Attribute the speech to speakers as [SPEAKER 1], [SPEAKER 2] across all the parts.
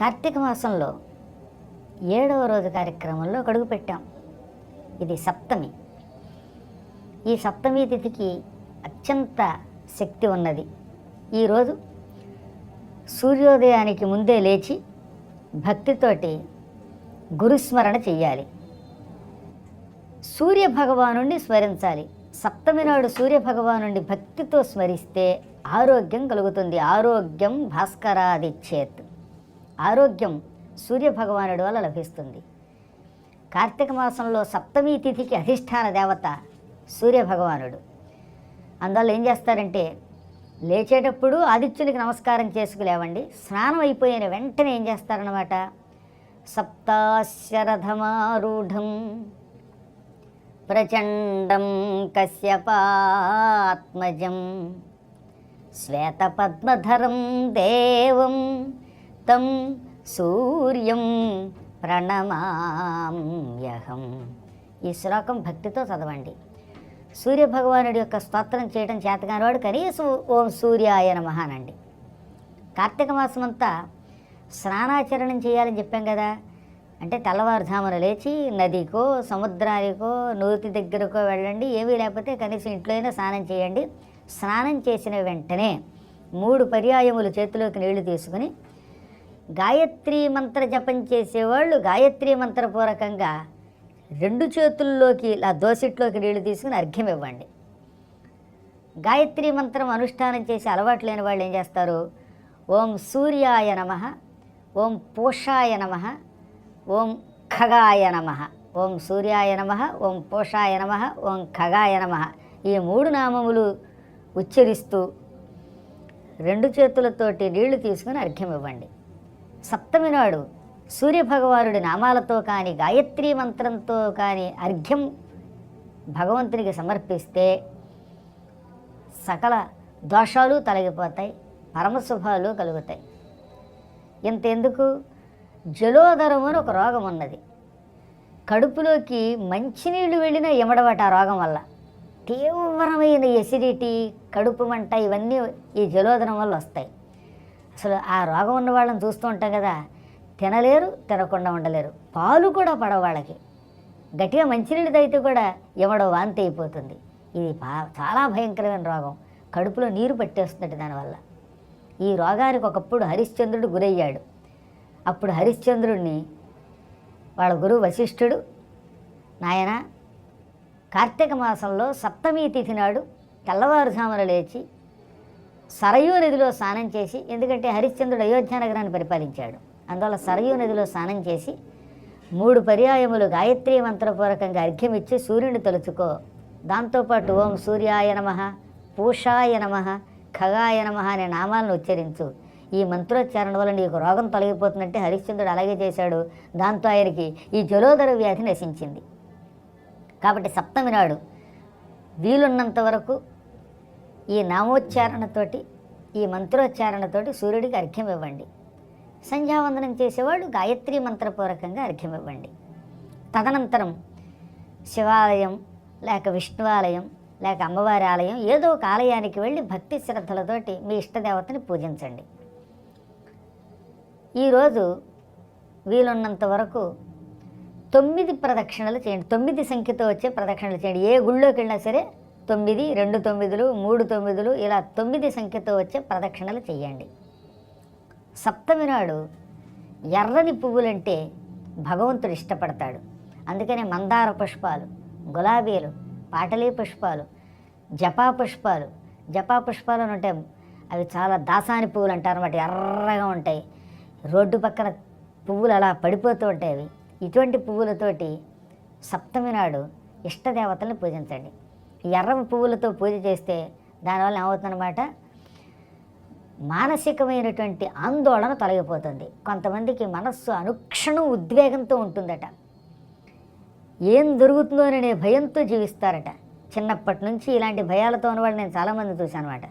[SPEAKER 1] కార్తీక మాసంలో ఏడవ రోజు కార్యక్రమంలో అడుగు పెట్టాం. ఇది సప్తమి. ఈ సప్తమి తిథికి అత్యంత శక్తి ఉన్నది. ఈరోజు సూర్యోదయానికి ముందే లేచి భక్తితోటి గురుస్మరణ చెయ్యాలి. సూర్య స్మరించాలి. సప్తమి నాడు సూర్య భక్తితో స్మరిస్తే ఆరోగ్యం కలుగుతుంది. ఆరోగ్యం భాస్కరాదిచ్చేత్ ఆరోగ్యం సూర్యభగవానుడి వల్ల లభిస్తుంది. కార్తీక మాసంలో సప్తమి తిథికి అధిష్టాన దేవత సూర్య భగవానుడు అందువల్ల ఏం చేస్తారంటే లేచేటప్పుడు ఆదిత్యునికి నమస్కారం చేసుకులేవండి స్నానం అయిపోయిన వెంటనే ఏం చేస్తారనమాట సప్తాశరథమారూఢం ప్రచండం కశ్యపాత్మజం శ్వేతపద్మధరం దేవం తం సూర్యం ప్రణమామ్యహం ఈ శ్లోకం భక్తితో చదవండి. సూర్యభగవానుడి యొక్క స్తోత్రం చేయడం చేతగానివాడు కనీసం ఓం సూర్యాయ నమః అనండి. కార్తీక మాసం అంతా స్నానాచరణం చేయాలని చెప్పాం కదా. అంటే తెల్లవారుజామున లేచి నదికో సముద్రానికో నూతి దగ్గరకో వెళ్ళండి. ఏమీ లేకపోతే కనీసం ఇంట్లో అయినా స్నానం చేయండి. స్నానం చేసిన వెంటనే మూడు పర్యాయములు చేతిలోకి నీళ్ళు తీసుకుని గాయత్రి మంత్ర జపం చేసేవాళ్ళు గాయత్రి మంత్రపూర్వకంగా రెండు చేతుల్లోకి ఇలా దోసిట్లోకి నీళ్ళు తీసుకుని అర్ఘ్యం ఇవ్వండి. గాయత్రి మంత్రం అనుష్ఠానం చేసి అలవాటు లేని వాళ్ళు ఏం చేస్తారు? ఓం సూర్యాయ నమ ఓం పోషాయ నమ ఓం ఖగాయ నమ. ఓం సూర్యాయ నమ ఓం పోషాయ నమ ఓం ఖగాయ నమ. ఈ మూడు నామములు ఉచ్చరిస్తూ రెండు చేతులతోటి నీళ్ళు తీసుకుని అర్ఘ్యం ఇవ్వండి. సప్తమినాడు సూర్యభగవానుడి నామాలతో కానీ గాయత్రీ మంత్రంతో కానీ అర్ఘ్యం భగవంతునికి సమర్పిస్తే సకల దోషాలు తొలగిపోతాయి పరమశుభాలు కలుగుతాయి. ఇంతెందుకు జలోదరం అని ఒక రోగం ఉన్నది. కడుపులోకి మంచినీళ్ళు వెళ్ళినా ఎమడబట ఆ రోగం వల్ల. తీవ్రమైన ఎసిడిటీ కడుపు మంట ఇవన్నీ ఈ జలోదరం వల్ల వస్తాయి. అసలు ఆ రోగం ఉన్న వాళ్ళని చూస్తూ ఉంటాం కదా తినలేరు తినకుండా ఉండలేరు. పాలు కూడా పడవ వాళ్ళకి. గట్టిగా మంచినీళ్ళు తాగితే కూడా ఎవడో వాంతి అయిపోతుంది. ఇది పా చాలా భయంకరమైన రోగం. కడుపులో నీరు పట్టేస్తుందట దానివల్ల. ఈ రోగానికి ఒకప్పుడు హరిశ్చంద్రుడు గురయ్యాడు. అప్పుడు హరిశ్చంద్రుడిని వాళ్ళ గురువు వశిష్ఠుడు నాయన కార్తీక మాసంలో సప్తమి తిథి నాడు తెల్లవారుజామున లేచి సరయూ నదిలో స్నానం చేసి ఎందుకంటే హరిశ్చంద్రుడు అయోధ్య నగరాన్ని పరిపాలించాడు. అందువల్ల సరయూ నదిలో స్నానం చేసి మూడు పర్యాయములు గాయత్రి మంత్రపూర్వకంగా అర్ఘ్యమిచ్చి సూర్యుని తలుచుకో. దాంతోపాటు ఓం సూర్యాయ నమ పూషాయ నమ ఖగాయ నమ అనే నామాలను ఉచ్చరించు. ఈ మంత్రోచ్చారణ వల్ల నీకు రోగం తొలగిపోతుందంటే హరిశ్చంద్రుడు అలాగే చేశాడు. దాంతో ఆయనకి ఈ జలోదర వ్యాధి నశించింది. కాబట్టి సప్తమి నాడు వీలున్నంత వరకు ఈ నామోచ్చారణతోటి ఈ మంత్రోచ్చారణతోటి సూర్యుడికి అర్ఘ్యం ఇవ్వండి. సంధ్యావందనం చేసేవాళ్ళు గాయత్రి మంత్రపూర్వకంగా అర్ఘ్యం ఇవ్వండి. తదనంతరం శివాలయం లేక విష్ణువాలయం లేక అమ్మవారి ఆలయం ఏదో ఒక ఆలయానికి వెళ్ళి భక్తి శ్రద్ధలతోటి మీ ఇష్టదేవతని పూజించండి. ఈరోజు వీలున్నంత వరకు తొమ్మిది ప్రదక్షిణలు చేయండి. తొమ్మిది సంఖ్యతో వచ్చే ప్రదక్షిణలు చేయండి. ఏ గుళ్ళోకి వెళ్ళినా సరే తొమ్మిది రెండు తొమ్మిదిలు మూడు తొమ్మిదిలు ఇలా తొమ్మిది సంఖ్యతో వచ్చే ప్రదక్షిణలు చేయండి. సప్తమి నాడు ఎర్రని పువ్వులంటే భగవంతుడు ఇష్టపడతాడు. అందుకనే మందార పుష్పాలు గులాబీలు పాటలీ పుష్పాలు జపా పుష్పాలు. జపా పుష్పాలు అని ఉంటాయి అవి చాలా దాసాని పువ్వులు అంటారు అన్నమాట ఎర్రగా ఉంటాయి. రోడ్డు పక్కన పువ్వులు అలా పడిపోతూ ఉంటాయి అవి. ఇటువంటి పువ్వులతోటి సప్తమి నాడు ఇష్టదేవతల్ని పూజించండి. ఎర్ర పువ్వులతో పూజ చేస్తే దానివల్ల ఏమవుతుందన్నమాట? మానసికమైనటువంటి ఆందోళన తొలగిపోతుంది. కొంతమందికి మనస్సు అనుక్షణం ఉద్వేగంతో ఉంటుందట. ఏం దొరుకుతుందోననే భయంతో జీవిస్తారట. చిన్నప్పటి నుంచి ఇలాంటి భయాలతో ఉన్నవాళ్ళు నేను చాలామంది చూశాను అనమాట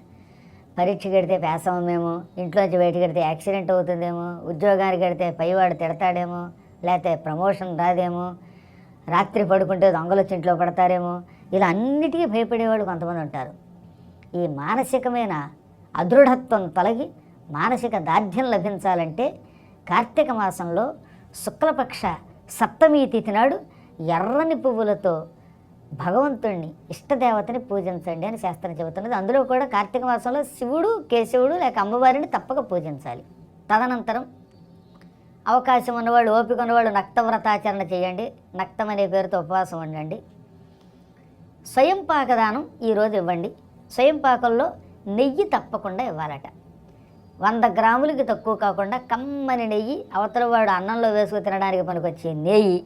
[SPEAKER 1] పరీక్ష కడితే పాస్ అవ్వమేమో ఇంట్లోంచి బయట కడితే యాక్సిడెంట్ అవుతుందేమో ఉద్యోగానికి కడితే పైవాడు తిడతాడేమో లేకపోతే ప్రమోషన్ రాదేమో రాత్రి పడుకుంటే దొంగలు వచ్చి ఇంట్లో పడతారేమో ఇలా అన్నిటికీ భయపడేవాళ్ళు కొంతమంది ఉంటారు. ఈ మానసికమైన అదృఢత్వం తొలగి మానసిక దార్ఢ్యం లభించాలంటే కార్తీక మాసంలో శుక్లపక్ష సప్తమి తిథి నాడు ఎర్రని పువ్వులతో భగవంతుణ్ణి ఇష్టదేవతని పూజించండి అని శాస్త్రం చెబుతున్నది. అందులో కూడా కార్తీక మాసంలో శివుడు కేశవుడు లేక అమ్మవారిని తప్పక పూజించాలి. తదనంతరం అవకాశం ఉన్నవాళ్ళు ఓపిక ఉన్నవాళ్ళు నక్తవ్రతాచరణ చేయండి. నక్తం అనే పేరుతో ఉపవాసం ఉండండి. స్వయం పాకదానం ఈరోజు ఇవ్వండి. స్వయం పాకంలో నెయ్యి తప్పకుండా ఇవ్వాలట. వంద గ్రాములకి తక్కువ కాకుండా కమ్మని నెయ్యి అవతల వాడు అన్నంలో వేసుకు తినడానికి పనికొచ్చే నెయ్యి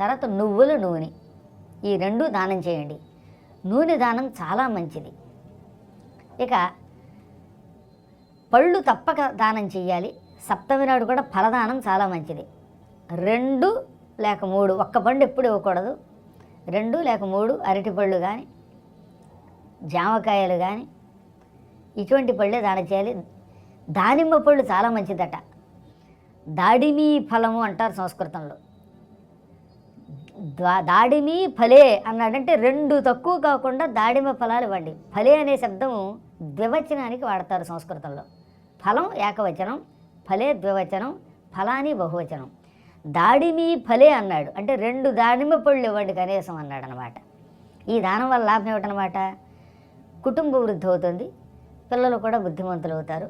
[SPEAKER 1] తర్వాత నువ్వుల నూనె. ఈ రెండు దానం చేయండి. నూనె దానం చాలా మంచిది. ఇక పళ్ళు తప్పక దానం చేయాలి సప్తమి నాడు కూడా ఫలదానం చాలా మంచిది. రెండు లేక మూడు ఒక్క పండు ఎప్పుడు ఇవ్వకూడదు. రెండు లేక మూడు అరటి పళ్ళు కానీ జామకాయలు కానీ ఇటువంటి పళ్ళే దానం చేయాలి. దానిమ్మ పళ్ళు చాలా మంచిదట. దాడిమి ఫలము అంటారు సంస్కృతంలో. దా- దాడిమి ఫలే అన్నాడంటే రెండు తక్కువ కాకుండా దాడిమ ఫలాలు ఇవ్వండి. ఫలే అనే శబ్దము ద్వివచనానికి వాడతారు సంస్కృతంలో. ఫలం ఏకవచనం ఫలే ద్వివచనం ఫలాని బహువచనం. దాడిమి ఫలే అన్నాడు. అంటే రెండు దాడిమ పళ్ళు ఇవ్వండి కనీసం అన్నాడు అనమాట ఈ దానం వల్ల లాభం ఏమిటనమాట కుటుంబ వృద్ధి అవుతుంది పిల్లలు కూడా బుద్ధిమంతులు అవుతారు.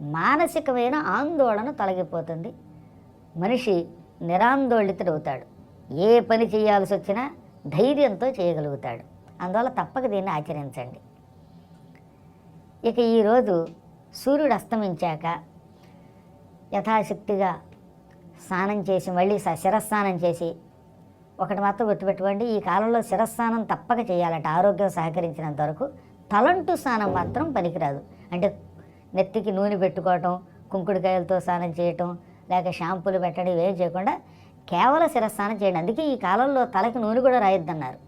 [SPEAKER 1] మానసికమైన ఆందోళన తొలగిపోతుంది. మనిషి నిరాందోళితుడవుతాడు. ఏ పని చేయాల్సి వచ్చినా ధైర్యంతో చేయగలుగుతాడు. అందువల్ల తప్పక దీన్ని ఆచరించండి. ఇక ఈరోజు సూర్యుడు అస్తమించాక యథాశక్తిగా స్నానం చేసి మళ్ళీ శిరస్నానం చేసి ఒకటి మాత్రం గుర్తుపెట్టుకోండి ఈ కాలంలో శిరస్నానం తప్పక చేయాలట ఆరోగ్యం సహకరించినంత వరకు. తలంటు స్నానం మాత్రం పనికిరాదు. అంటే నెత్తికి నూనె పెట్టుకోవటం కుంకుడుకాయలతో స్నానం చేయటం లేక షాంపూలు పెట్టడం ఇవేం చేయకుండా కేవలం శిరస్నానం చేయండి. అందుకే ఈ కాలంలో తలకి నూనె కూడా రాయొద్దన్నారు.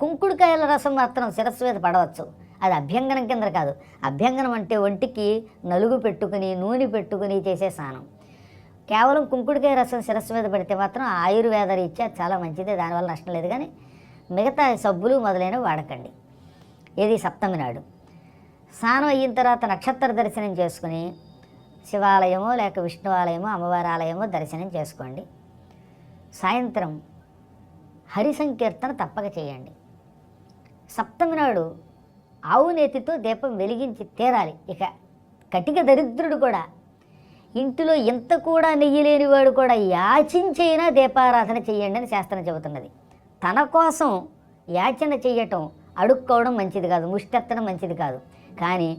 [SPEAKER 1] కుంకుడుకాయల రసం మాత్రం శిరస్సు మీద పడవచ్చు. అది అభ్యంగనం కింద కాదు. అభ్యంగనం అంటే ఒంటికి నలుగు పెట్టుకుని నూనె పెట్టుకుని చేసే స్నానం. కేవలం కుంకుడుకాయ రసం శిరస్సు మీద పెడితే మాత్రం ఆయుర్వేద రీత్యా చాలా మంచిది దానివల్ల నష్టం లేదు. కానీ మిగతా సబ్బులు మొదలైనవి వాడకండి. ఇది సప్తమి నాడు. స్నానం అయిన తర్వాత నక్షత్ర దర్శనం చేసుకుని శివాలయమో లేక విష్ణువాలయమో అమ్మవారి ఆలయమో దర్శనం చేసుకోండి. సాయంత్రం హరి సంకీర్తన తప్పక చేయండి. సప్తమి నాడు ఆవు నేతితో దీపం వెలిగించి తీరాలి. ఇక కటిక దరిద్రుడు కూడా ఇంటిలో ఇంత కూడా నెయ్యి లేనివాడు కూడా యాచించైనా దీపారాధన చేయండి అని శాస్త్రం చెబుతున్నది. తన కోసం యాచన చేయటం అడుక్కోవడం మంచిది కాదు ముష్టెత్తడం మంచిది కాదు. కానీ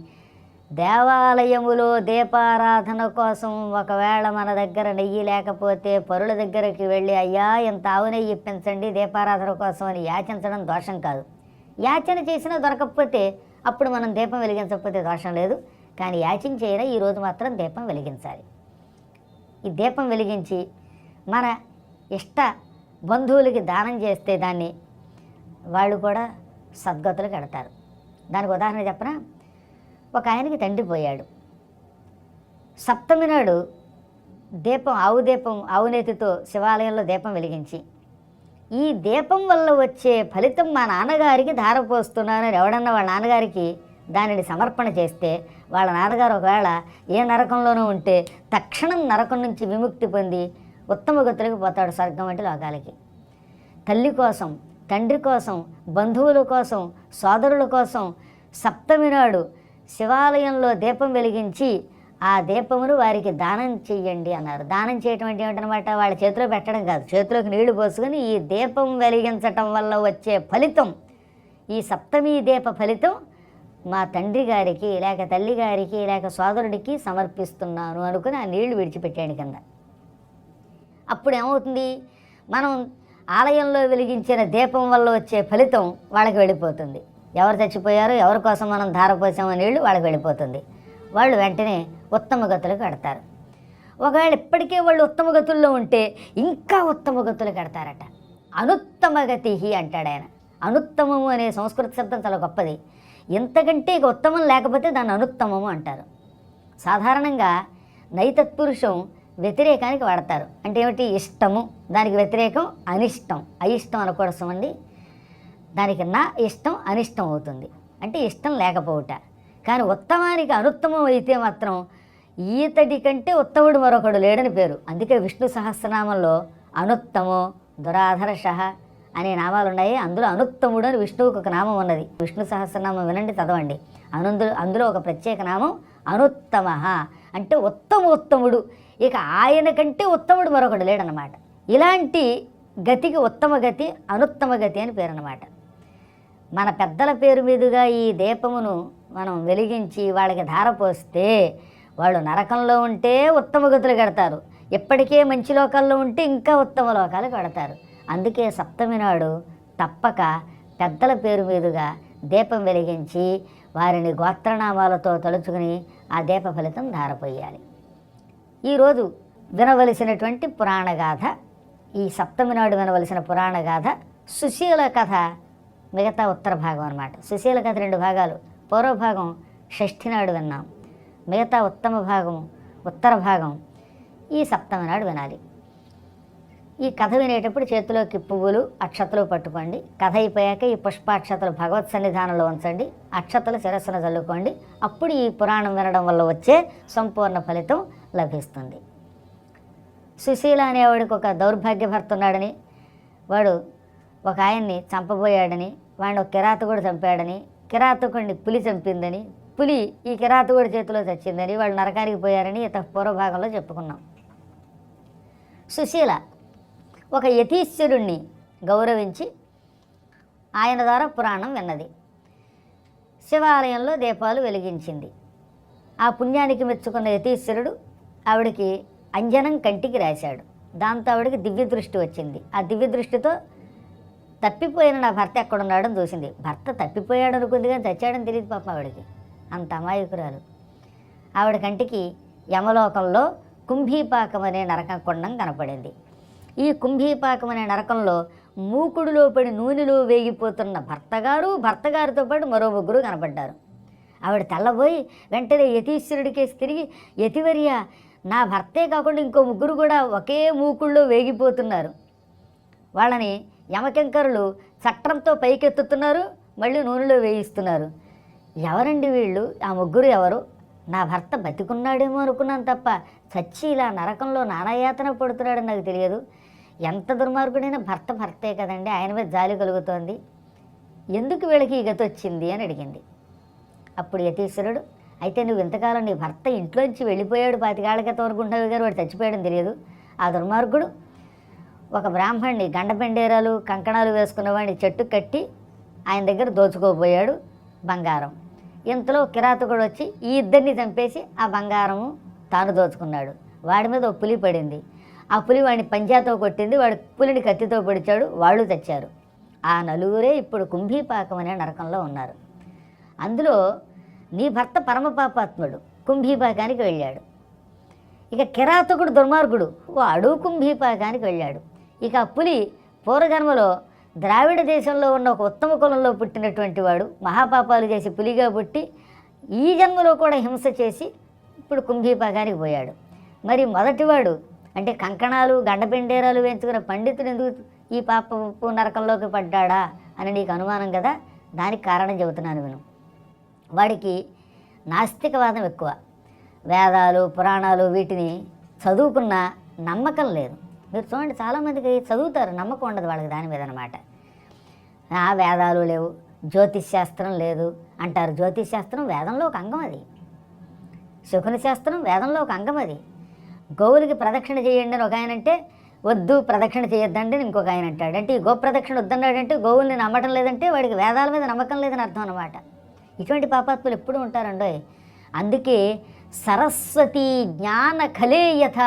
[SPEAKER 1] దేవాలయములో దీపారాధన కోసం ఒకవేళ మన దగ్గర నెయ్యి లేకపోతే పరుల దగ్గరికి వెళ్ళి అయ్యా ఇంత ఆవు నెయ్యి ఇప్పించండి దీపారాధన కోసం అని యాచించడం దోషం కాదు. యాచన చేసినా దొరకకపోతే అప్పుడు మనం దీపం వెలిగించకపోతే దోషం లేదు. కానీ యాచింగ్ చేయరా ఈరోజు మాత్రం దీపం వెలిగించాలి. ఈ దీపం వెలిగించి మన ఇష్ట బంధువులకి దానం చేస్తే దాన్ని వాళ్ళు కూడా సద్గతులు కడతారు. దానికి ఉదాహరణ చెప్పన? ఒక ఆయనకి తండ్రి పోయాడు. సప్తమి నాడు దీపం ఆవు దీపం ఆవు నేతితో శివాలయంలో దీపం వెలిగించి ఈ దీపం వల్ల వచ్చే ఫలితం మా నాన్నగారికి ధారపోస్తున్నానని ఎవడన్నా వాళ్ళ నాన్నగారికి దానిని సమర్పణ చేస్తే వాళ్ళ నాన్నగారు ఒకవేళ ఏ నరకంలోనూ ఉంటే తక్షణం నరకం నుంచి విముక్తి పొంది ఉత్తమ గతులకు పోతాడు స్వర్గం వంటి లోకాలకి. తల్లి కోసం తండ్రి కోసం బంధువుల కోసం సోదరుల కోసం సప్తమి నాడు శివాలయంలో దీపం వెలిగించి ఆ దీపమును వారికి దానం చెయ్యండి అన్నారు. దానం చేయటం అంటే ఏమిటనమాట? వాళ్ళ చేతిలో పెట్టడం కాదు. చేతిలోకి నీళ్ళు పోసుకొని ఈ దీపం వెలిగించటం వల్ల వచ్చే ఫలితం ఈ సప్తమి దీప ఫలితం మా తండ్రి గారికి లేక తల్లి గారికి లేక సోదరుడికి సమర్పిస్తున్నాను అనుకుని ఆ నీళ్ళు విడిచిపెట్టాడు కింద. అప్పుడు ఏమవుతుంది? మనం ఆలయంలో వెలిగించిన దీపం వల్ల వచ్చే ఫలితం వాళ్ళకి వెళ్ళిపోతుంది. ఎవరు చచ్చిపోయారో ఎవరి కోసం మనం ధారపోసామో నీళ్ళు వాళ్ళకి వెళ్ళిపోతుంది. వాళ్ళు వెంటనే ఉత్తమ గతులకు కడతారు. ఒకవేళ ఇప్పటికే వాళ్ళు ఉత్తమ గతుల్లో ఉంటే ఇంకా ఉత్తమ గతులు కడతారట. అనుత్తమ గతి అంటాడు ఆయన. అనుత్తమము అనే సంస్కృత శబ్దం చాలా గొప్పది. ఇంతకంటే ఇక ఉత్తమం లేకపోతే దాన్ని అనుత్తమము అంటారు. సాధారణంగా నైతత్పురుషం వ్యతిరేకానికి వాడతారు. అంటే ఏమిటి? ఇష్టము. దానికి వ్యతిరేకం అనిష్టం. అయిష్టం అనకూడదు అండి. దానికి నా ఇష్టం అనిష్టం అవుతుంది. అంటే ఇష్టం లేకపోవుట. కానీ ఉత్తమానికి అనుత్తమం అయితే మాత్రం ఈతడి కంటే ఉత్తముడు మరొకడు లేడని పేరు. అందుకే విష్ణు సహస్రనామంలో అనుత్తమో దురాధర్ష అనే నామాలు ఉన్నాయి. అందులో అనుత్తముడు అని విష్ణువుకు ఒక నామం ఉన్నది. విష్ణు సహస్రనామం వినండి చదవండి. అనందు అందులో ఒక ప్రత్యేక నామం అనుత్తమ. అంటే ఉత్తమోత్తముడు ఇక ఆయన కంటే ఉత్తముడు మరొకడు లేడనమాట ఇలాంటి గతికి ఉత్తమ గతి అనుత్తమ గతి అని పేరు అన్నమాట మన పెద్దల పేరు మీదుగా ఈ దీపమును మనం వెలిగించి వాళ్ళకి ధార పోస్తే వాళ్ళు నరకంలో ఉంటే ఉత్తమ గతులు కడతారు. ఇప్పటికే మంచి లోకాల్లో ఉంటే ఇంకా ఉత్తమ లోకాలు కడతారు. అందుకే సప్తమి నాడు తప్పక పెద్దల పేరు మీదుగా దీపం వెలిగించి వారిని గోత్రనామాలతో తలుచుకుని ఆ దీప ఫలితం ధారపోయాలి. ఈరోజు వినవలసినటువంటి పురాణగాథ ఈ సప్తమి నాడు వినవలసిన పురాణగాథ సుశీల కథ మిగతా ఉత్తర భాగం అన్నమాట. సుశీల కథ రెండు భాగాలు. పూర్వభాగం షష్ఠి నాడు విన్నాం. మిగతా ఉత్తమ భాగం ఉత్తర భాగం ఈ సప్తమి నాడు వినాలి. ఈ కథ వినేటప్పుడు చేతిలోకి పువ్వులు అక్షతలు పట్టుకోండి. కథ అయిపోయాక ఈ పుష్పాక్షతలు భగవత్ సన్నిధానంలో ఉంచండి. అక్షతలు శిరస్సును చల్లుకోండి. అప్పుడు ఈ పురాణం వినడం వల్ల వచ్చే సంపూర్ణ ఫలితం లభిస్తుంది. సుశీల అనేవాడికి ఒక దౌర్భాగ్య భర్త ఉన్నాడని వాడు ఒక ఆయన్ని చంపబోయాడని వాడిని ఒక కిరాతకుడు చంపాడని కిరాతకుడిని పులి చంపిందని పులి ఈ కిరాతకుడి చేతిలో చచ్చిందని వాళ్ళు నరకానికి పోయారని ఇత పూర్వభాగంలో చెప్పుకున్నాం. సుశీల ఒక యతీశ్వరుణ్ణి గౌరవించి ఆయన ద్వారా పురాణం విన్నది. శివాలయంలో దీపాలు వెలిగించింది. ఆ పుణ్యానికి మెచ్చుకున్న యతీశ్వరుడు ఆవిడకి అంజనం కంటికి రాశాడు. దాంతో ఆవిడకి దివ్య దృష్టి వచ్చింది. ఆ దివ్య దృష్టితో తప్పిపోయిన నా భర్త ఎక్కడున్నాడని చూసింది. భర్త తప్పిపోయాడు అనుకుంది కానీ చచ్చాడని తెలియదు పాప ఆవిడకి. అంత అమాయకురాలు. ఆవిడ కంటికి యమలోకంలో కుంభీపాకం అనే నరకం కొండం కనపడింది. ఈ కుంభీపాకం అనే నరకంలో మూకుడులో పడి నూనెలో వేగిపోతున్న భర్తగారు భర్తగారితో పాటు మరో ముగ్గురు కనపడ్డారు. ఆవిడ తెల్లబోయి వెంటనే యతీశ్వరుడికేసి తిరిగి యతివర్య నా భర్తే కాకుండా ఇంకో ముగ్గురు కూడా ఒకే మూకుళ్ళో వేగిపోతున్నారు. వాళ్ళని యమకింకరులు చట్రంతో పైకెత్తుతున్నారు మళ్ళీ నూనెలో వేయిస్తున్నారు. ఎవరండి వీళ్ళు? ఆ ముగ్గురు ఎవరు? నా భర్త బతికున్నాడేమో అనుకున్నాను తప్ప చచ్చి ఇలా నరకంలో నానాయాతన పడుతున్నాడని నాకు తెలియదు. ఎంత దుర్మార్గుడైనా భర్త భర్తే కదండి ఆయన మీద జాలి కలుగుతోంది. ఎందుకు వీళ్ళకి ఈ గతి వచ్చింది అని అడిగింది. అప్పుడు యతీశ్వరుడు అయితే నువ్వు ఇంతకాలం నీ భర్త ఇంట్లోంచి వెళ్ళిపోయాడు పాతికాళ్ళ క్రితం ఉండవు గారు వాడు చచ్చిపోయాడని తెలియదు. ఆ దుర్మార్గుడు ఒక బ్రాహ్మణ్ణి గండపెండేరాలు కంకణాలు వేసుకున్నవాడిని చెట్టు కట్టి ఆయన దగ్గర దోచుకోబోయాడు బంగారం. ఇంతలో కిరాతకుడు వచ్చి ఈ ఇద్దరిని చంపేసి ఆ బంగారము తాను దోచుకున్నాడు. వాడి మీద ఒప్పులి పడింది. ఆ పులి వాడిని పంజాతో కొట్టింది వాడు పులిని కత్తితో పొడిచాడు వాళ్ళు తెచ్చారు ఆ నలుగురే ఇప్పుడు కుంభీపాకం అనే నరకంలో ఉన్నారు. అందులో నీ భర్త పరమపాపాత్ముడు కుంభీపాకానికి వెళ్ళాడు. ఇక కిరాతకుడు దుర్మార్గుడు వాడు కుంభీపాకానికి వెళ్ళాడు. ఇక ఆ పులి పూర్వజన్మలో ద్రావిడ దేశంలో ఉన్న ఒక ఉత్తమ కులంలో పుట్టినటువంటి వాడు మహాపాపాలు చేసి పులిగా పుట్టి ఈ జన్మలో కూడా హింస చేసి ఇప్పుడు కుంభీపాకానికి పోయాడు. మరి మొదటివాడు అంటే కంకణాలు గండపెండేరాలు వేయించుకున్న పండితుడు ఎందుకు ఈ పాప నరకంలోకి పడ్డాడా అని నీకు అనుమానం కదా? దానికి కారణం చెబుతున్నాను నేను వాడికి నాస్తికవాదం ఎక్కువ. వేదాలు పురాణాలు వీటిని చదువుకున్న నమ్మకం లేదు. మీరు చూడండి చాలామందికి చదువుతారు నమ్మకం ఉండదు వాళ్ళకి దాని మీద అనమాట ఆ వేదాలు లేవు జ్యోతిష్ శాస్త్రం లేదు అంటారు. జ్యోతిష్ శాస్త్రం వేదంలో ఒక అంగం అది. శకుని శాస్త్రం వేదంలో ఒక అంగం అది. గౌరికి ప్రదక్షిణ చేయండి అని ఒక ఆయన అంటే వద్దు ప్రదక్షిణ చేయొద్దండి అని ఇంకొక ఆయన అంటాడు. అంటే ఈ గో ప్రదక్షిణ వద్దన్నాడంటే గోవుల్ని నమ్మటం లేదంటే వాడికి వేదాల మీద నమ్మకం లేదని అర్థం అనమాట ఇటువంటి పాపాత్ములు ఎప్పుడు ఉంటారండో? అందుకే సరస్వతి జ్ఞాన కలేయథ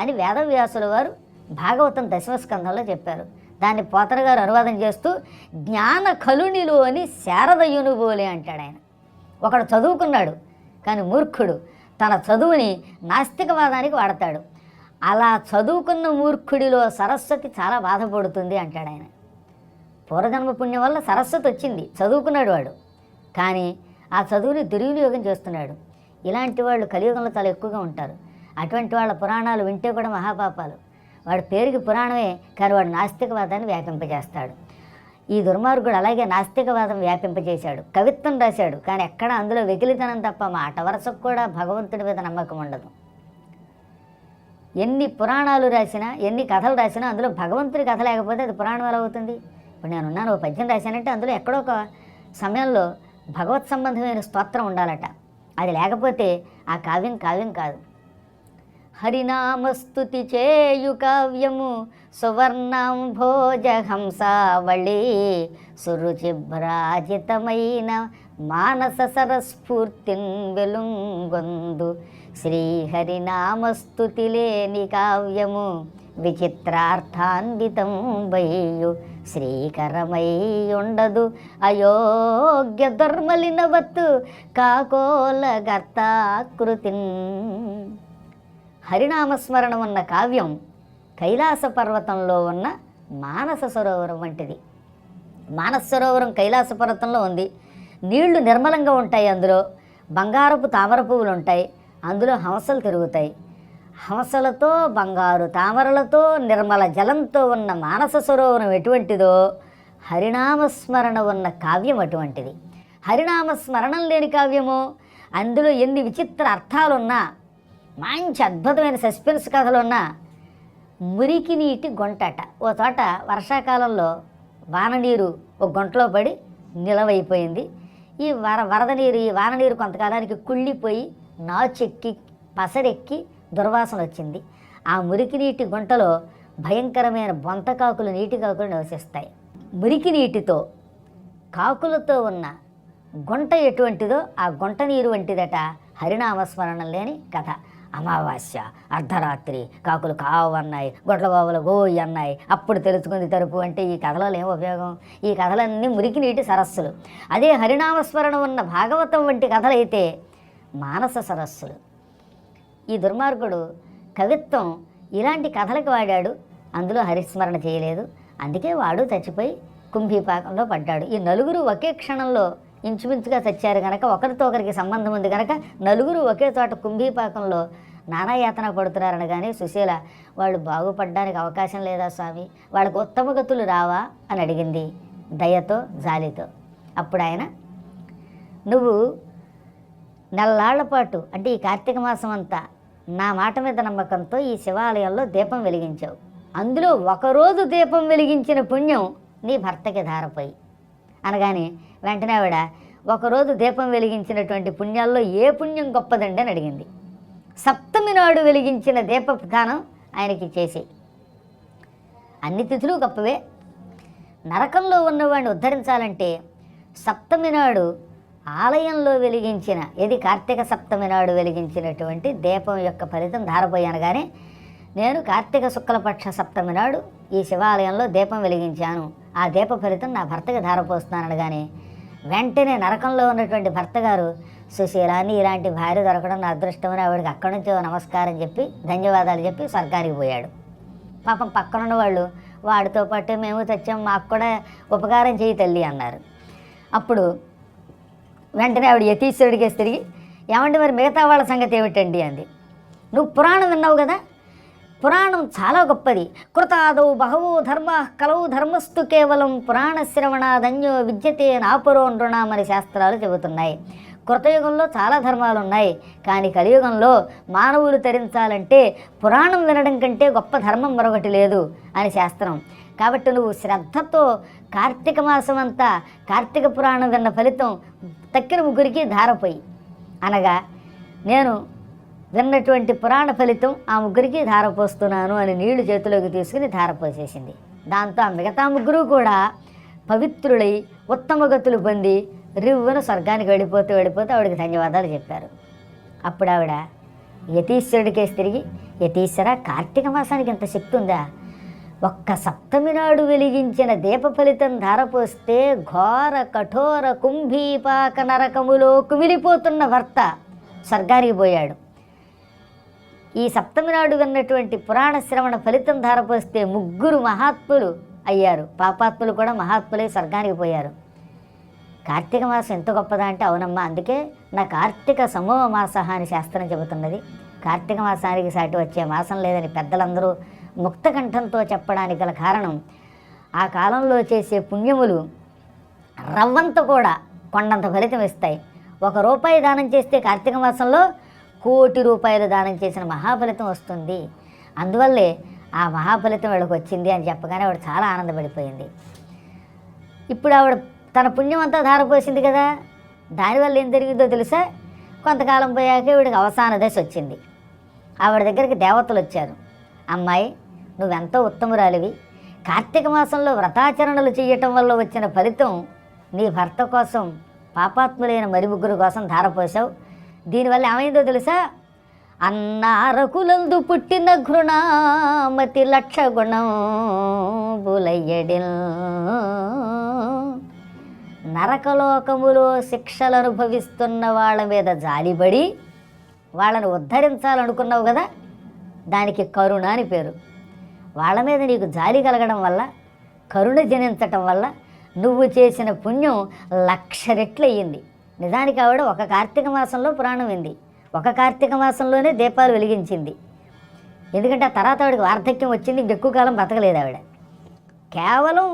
[SPEAKER 1] అని వేదవ్యాసుల వారు భాగవతం దశమస్కంధంలో చెప్పారు. దాన్ని పోతన గారు అనువాదం చేస్తూ జ్ఞాన కలునిలో అని శారదయునుబోలే అంటాడు ఆయన. ఒకడు చదువుకున్నాడు కానీ మూర్ఖుడు. తన చదువుని నాస్తికవాదానికి వాడతాడు. అలా చదువుకున్న మూర్ఖుడిలో సరస్వతి చాలా బాధపడుతుంది అంటాడు ఆయన. పూర్వజన్మ పుణ్యం వల్ల సరస్వతి వచ్చింది చదువుకున్నాడు వాడు. కానీ ఆ చదువుని దుర్వినియోగం చేస్తున్నాడు. ఇలాంటి వాళ్ళు కలియుగంలో చాలా ఎక్కువగా ఉంటారు. అటువంటి వాళ్ళ పురాణాలు వింటే కూడా మహాపాపాలు. వాడి పేరుకి పురాణమే కానీ వాడు నాస్తికవాదాన్ని వ్యాపింపజేస్తాడు. ఈ దుర్మార్గుడు అలాగే నాస్తికవాదం వ్యాపింపజేశాడు. కవిత్వం రాశాడు. కానీ ఎక్కడ అందులో వెకిలితనం తప్ప మాట వరసకు కూడా భగవంతుడి మీద నమ్మకం ఉండదు. ఎన్ని పురాణాలు రాసినా ఎన్ని కథలు రాసినా అందులో భగవంతుడి కథ లేకపోతే అది పురాణం ఎలా అవుతుంది? ఇప్పుడు నేను ఉన్నాను ఓ పద్యం రాశానంటే అందులో ఎక్కడో ఒక సమయంలో భగవత్ సంబంధమైన స్తోత్రం ఉండాలట. అది లేకపోతే ఆ కావ్యం కావ్యం కాదు. హరినామస్తుతి చేయు కావ్యము సువర్ణం భోజహంసావళి సురుచిభ్రాజితమైన మానస సరస్ఫూర్తిన్ వెలుంగొందు. శ్రీహరినామస్తుతి లేని కావ్యము విచిత్రార్థాన్వితం బయ్యు. శ్రీకరమై ఉండదు అయోగ్య దుర్మలినవత్తు కాకోల గర్తాకృతిన్ హరినామస్మరణం ఉన్న కావ్యం కైలాస పర్వతంలో ఉన్న మానస సరోవరం వంటిది. మానస సరోవరం కైలాస పర్వతంలో ఉంది. నీళ్ళు నిర్మలంగా ఉంటాయి అందులో. బంగారపు తామర పువ్వులు ఉంటాయి అందులో హంసలు తిరుగుతాయి. హంసలతో బంగారు తామరలతో నిర్మల జలంతో ఉన్న మానస సరోవరం ఎటువంటిదో హరినామస్మరణ ఉన్న కావ్యం అటువంటిది. హరినామస్మరణం లేని కావ్యము. అందులో ఎన్ని విచిత్ర అర్థాలున్నా మంచి అద్భుతమైన సస్పెన్స్ కథలున్నా మురికి నీటి గొంటట. ఓ చోట వర్షాకాలంలో వాన నీరు ఒక గుంటలో పడి నిలవైపోయింది. ఈ వర వరద నీరు ఈ వాన నీరు కొంతకాలానికి కుళ్ళిపోయి నాచెక్కి పసరెక్కి దుర్వాసన వచ్చింది. ఆ మురికి నీటి గుంటలో భయంకరమైన బొంతకాకులు నీటి కాకులు నివసిస్తాయి. మురికి నీటితో కాకులతో ఉన్న గుంట ఎటువంటిదో ఆ గుంట నీరు వంటిదట హరినామస్మరణ లేని కథ. అమావాస్య అర్ధరాత్రి కాకులు కావు అన్నాయి గొడ్ల గోయి అన్నాయి. అప్పుడు తెలుసుకుంది తరుపు అంటే ఈ కథలలో ఏం ఉపయోగం? ఈ కథలన్నీ మురికి నీటి సరస్సులు. అదే హరినామస్మరణ ఉన్న భాగవతం వంటి కథలైతే మానస సరస్సులు. ఈ దుర్మార్గుడు కవిత్వం ఇలాంటి కథలకు వాడాడు. అందులో హరిస్మరణ చేయలేదు. అందుకే వాడు చచ్చిపోయి కుంభీపాకంలో పడ్డాడు. ఈ నలుగురు ఒకే క్షణంలో ఇంచుమించుగా చచ్చారు కనుక ఒకరితో ఒకరికి సంబంధం ఉంది కనుక నలుగురు ఒకే చోట కుంభీపాకంలో నానాయాతన పడుతున్నారని కానీ సుశీల వాళ్ళు బాగుపడడానికి అవకాశం లేదా స్వామి? వాళ్ళకు ఉత్తమ గతులు రావా? అని అడిగింది దయతో జాలితో. అప్పుడు ఆయన నువ్వు నెల్లాళ్ళ పాటు అంటే ఈ కార్తీక మాసం అంతా నా మాట మీద నమ్మకంతో ఈ శివాలయంలో దీపం వెలిగించావు. అందులో ఒకరోజు దీపం వెలిగించిన పుణ్యం నీ భర్తకి ధారపోయి. అనగానే వెంటనే ఆవిడ ఒకరోజు దీపం వెలిగించినటువంటి పుణ్యాల్లో ఏ పుణ్యం గొప్పదండి? అని అడిగింది. సప్తమి నాడు వెలిగించిన దీప దానం ఆయనకి చేసే అన్ని తిథులు గొప్పవే. నరకంలో ఉన్నవాడిని ఉద్ధరించాలంటే సప్తమి నాడు ఆలయంలో వెలిగించిన ఇది కార్తీక సప్తమి నాడు వెలిగించినటువంటి దీపం యొక్క ఫలితం ధారపోయాను కానీ నేను కార్తీక శుక్లపక్ష సప్తమి నాడు ఈ శివాలయంలో దీపం వెలిగించాను. ఆ దీప ఫలితం నా భర్తకి ధారపోస్తున్నానగానే వెంటనే నరకంలో ఉన్నటువంటి భర్త గారు సుశీల ఇలాంటి భార్య దొరకడం నా అదృష్టమని ఆవిడకి అక్కడి నుంచి నమస్కారం చెప్పి ధన్యవాదాలు చెప్పి స్వర్గానికి పోయాడు. పాపం పక్కనున్న వాళ్ళు వాడితో పాటు మేము తెచ్చాం మాకు కూడా ఉపకారం చేయి తల్లి అన్నారు. అప్పుడు వెంటనే ఆవిడ యతీశ్వరుడికేసి తిరిగి ఏమండి మరి మిగతా వాళ్ళ సంగతి ఏమిటండి? అంది. నువ్వు పురాణం విన్నావు కదా పురాణం చాలా గొప్పది. కృతాదౌ బహవో ధర్మ కలవు ధర్మస్తు కేవలం పురాణ శ్రవణాదన్యో విద్యతే నాపురో నృణామని శాస్త్రాలు చెబుతున్నాయి. కృతయుగంలో చాలా ధర్మాలు ఉన్నాయి కానీ కలియుగంలో మానవులు తరించాలంటే పురాణం వినడం కంటే గొప్ప ధర్మం మరొకటి లేదు అని శాస్త్రం. కాబట్టి నువ్వు శ్రద్ధతో కార్తీక మాసం అంతా కార్తీక పురాణం విన్న ఫలితం తక్కిన ముగ్గురికి ధారపోయి. అనగా నేను విన్నటువంటి పురాణ ఫలితం ఆ ముగ్గురికి ధారపోస్తున్నాను అని నీళ్ళు చేతిలోకి తీసుకుని ధారపోసేసింది. దాంతో ఆ మిగతా ముగ్గురు కూడా పవిత్రులై ఉత్తమ గతులు పొంది రివ్వున స్వర్గానికి వెళ్ళిపోతూ వెళ్ళిపోతూ ఆవిడకి ధన్యవాదాలు చెప్పారు. అప్పుడు ఆవిడ యతీశ్వరుడికేసి తిరిగి యతీశ్వర కార్తీక మాసానికి ఇంత శక్తి ఉందా? ఒక్క సప్తమి నాడు వెలిగించిన దీప ఫలితం ధారపోస్తే ఘోర కఠోర కుంభీపాక నరకములో కుమిలిపోతున్న భర్త స్వర్గానికి పోయాడు. ఈ సప్తమి నాడు విన్నటువంటి పురాణ శ్రవణ ఫలితం ధారపోస్తే ముగ్గురు మహాత్ములు అయ్యారు. పాపాత్ములు కూడా మహాత్ములై స్వర్గానికి పోయారు. కార్తీక మాసం ఎంత గొప్పదా అంటే అవునమ్మా అందుకే నా కార్తీక సమూహ మాస అని శాస్త్రం చెబుతున్నది. కార్తీక మాసానికి సాటి వచ్చే మాసం లేదని పెద్దలందరూ ముక్త కంఠంతో చెప్పడానికి గల కారణం ఆ కాలంలో చేసే పుణ్యములు రవ్వంత కూడా కొండంత ఫలితం ఇస్తాయి. ఒక రూపాయి దానం చేస్తే కార్తీక మాసంలో కోటి రూపాయలు దానం చేసిన మహాఫలితం వస్తుంది. అందువల్లే ఆ మహాఫలితం వీళ్ళకి వచ్చింది అని చెప్పగానే ఆవిడ చాలా ఆనందపడిపోయింది. ఇప్పుడు ఆవిడ తన పుణ్యం అంతా ధారపోసింది కదా. దానివల్ల ఏం జరిగిందో తెలుసా? కొంతకాలం పోయాక వీడికి అవసాన దశ వచ్చింది. ఆవిడ దగ్గరికి దేవతలు వచ్చారు. అమ్మాయి నువ్వెంతో ఉత్తమురాలివి. కార్తీక మాసంలో వ్రతాచరణలు చేయటం వల్ల వచ్చిన ఫలితం నీ భర్త కోసం పాపాత్ములైన మరి ముగ్గురు కోసం ధారపోసావు. దీనివల్ల ఏమైందో తెలుసా? అన్నారకులందు పుట్టిన ఘృణామతి లక్ష గుణం బులయ్యడిల్ నరకలోకములో శిక్షలు అనుభవిస్తున్న వాళ్ళ మీద జాలిపడి వాళ్ళని ఉద్ధరించాలనుకున్నావు కదా? దానికి కరుణ అని పేరు. వాళ్ళ మీద నీకు జాలి కలగడం వల్ల కరుణ జనించటం వల్ల నువ్వు చేసిన పుణ్యం లక్ష రెట్లయ్యింది నిజానికి ఆవిడ ఒక కార్తీక మాసంలో పురాణం వింది. ఒక కార్తీక మాసంలోనే దీపాలు వెలిగించింది. ఎందుకంటే ఆ తర్వాత ఆవిడకి వార్ధక్యం వచ్చింది ఇంకెక్కువ కాలం బతకలేదు ఆవిడ. కేవలం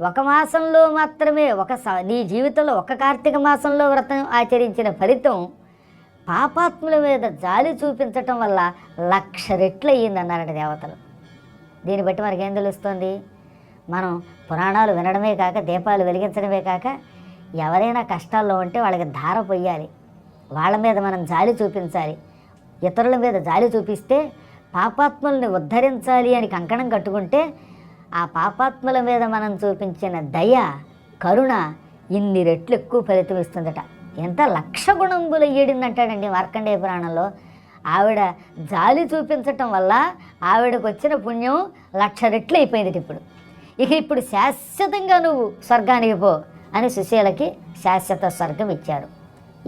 [SPEAKER 1] ఒక మాసంలో మాత్రమే ఒక నీ జీవితంలో ఒక కార్తీక మాసంలో వ్రతం ఆచరించిన ఫలితం పాపాత్ముల మీద జాలి చూపించటం వల్ల లక్ష రెట్లు అయ్యింది అన్నారట దేవతలు. దీన్ని బట్టి మనకేం తెలుస్తోంది తెలుస్తుంది? మనం పురాణాలు వినడమే కాక దీపాలు వెలిగించడమే కాక ఎవరైనా కష్టాల్లో ఉంటే వాళ్ళకి ధార పొయ్యాలి. వాళ్ళ మీద మనం జాలి చూపించాలి. ఇతరుల మీద జాలి చూపిస్తే పాపాత్ముల్ని ఉద్ధరించాలి అని కంకణం కట్టుకుంటే ఆ పాపాత్ముల మీద మనం చూపించిన దయ కరుణ ఇన్ని రెట్లు ఎక్కువ ఫలితం ఇస్తుందట. ఎంత లక్ష గుణంబులు ఏడిందంటాడండి మార్కండేయ పురాణంలో. ఆవిడ జాలి చూపించటం వల్ల ఆవిడకు వచ్చిన పుణ్యం లక్ష రెట్లు అయిపోయింది ఇప్పుడు. ఇక ఇప్పుడు శాశ్వతంగా నువ్వు స్వర్గానికి పో. అని సుశీలకి శాశ్వత స్వర్గం ఇచ్చారు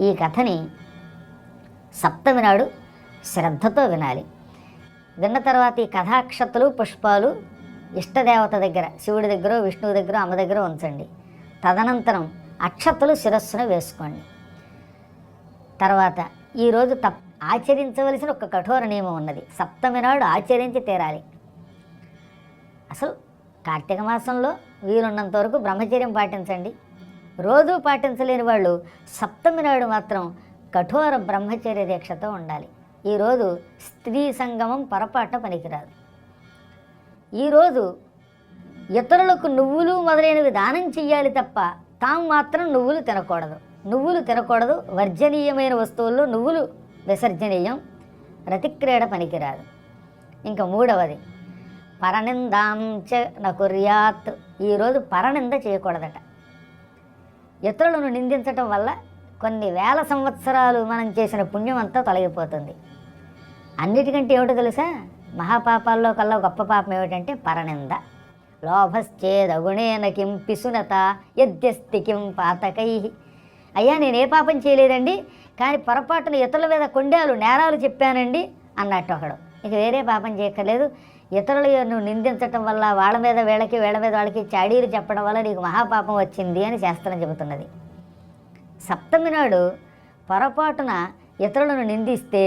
[SPEAKER 1] ఈ కథని సప్తమి నాడు శ్రద్ధతో వినాలి. విన్న తర్వాత ఈ కథాక్షతలు పుష్పాలు ఇష్టదేవత దగ్గర శివుడి దగ్గర విష్ణువు దగ్గర అమ్మ దగ్గర ఉంచండి. తదనంతరం అక్షతలు శిరస్సును వేసుకోండి. తర్వాత ఈరోజు తప్ ఆచరించవలసిన ఒక కఠోర నియమం ఉన్నది. సప్తమి నాడు ఆచరించి తీరాలి. అసలు కార్తీక మాసంలో వీలున్నంత వరకు బ్రహ్మచర్యం పాటించండి. రోజూ పాటించలేని వాళ్ళు సప్తమి నాడు మాత్రం కఠోర బ్రహ్మచర్య దీక్షతో ఉండాలి. ఈరోజు స్త్రీ సంగమం పొరపాటున పనికిరాదు. ఈరోజు ఇతరులకు నువ్వులు మొదలైనవి దానం చెయ్యాలి తప్ప తాము మాత్రం నువ్వులు తినకూడదు. నువ్వులు తినకూడదు. వర్జనీయమైన వస్తువుల్లో నువ్వులు విసర్జనీయం రతిక్రీడ పనికిరాదు. ఇంకా మూడవది పరనిందాంచ నకుర్యాత్. ఈరోజు పరనింద చేయకూడదట. ఇతరులను నిందించటం వల్ల కొన్ని వేల సంవత్సరాలు మనం చేసిన పుణ్యం అంతా తొలగిపోతుంది. అన్నిటికంటే ఏమిటో తెలుసా? మహాపాపాల్లో కల్లా గొప్ప పాపం ఏమిటంటే పరనింద. లోభశ్చేదగుణేన కిం పిసునత యద్యస్తి కిం పాతకై. అయ్యా నేను ఏ పాపం చేయలేదండి కానీ పొరపాటున ఇతరుల మీద కొండాలు నేరాలు చెప్పానండి అన్నట్టు ఒకడు. ఇక వేరే పాపం చేయక్కర్లేదు. ఇతరులను నిందించటం వల్ల వాళ్ళ మీద వీళ్ళకి వీళ్ళ మీద వాళ్ళకి చాడీలు చెప్పడం వల్ల నీకు మహాపాపం వచ్చింది అని శాస్త్రం చెబుతున్నది. సప్తమి నాడు పొరపాటున ఇతరులను నిందిస్తే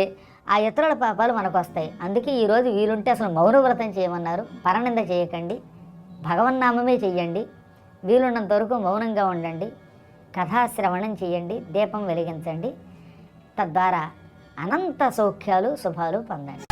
[SPEAKER 1] ఆ ఇతరుల పాపాలు మనకు వస్తాయి అందుకే ఈరోజు వీలుంటే అసలు మౌనవ్రతం చేయమన్నారు. పరనింద చేయకండి. భగవన్నామమే చెయ్యండి. వీలున్నంత వరకు మౌనంగా ఉండండి. కథాశ్రవణం చేయండి. దీపం వెలిగించండి. తద్వారా అనంత సౌఖ్యాలు శుభాలు పొందండి.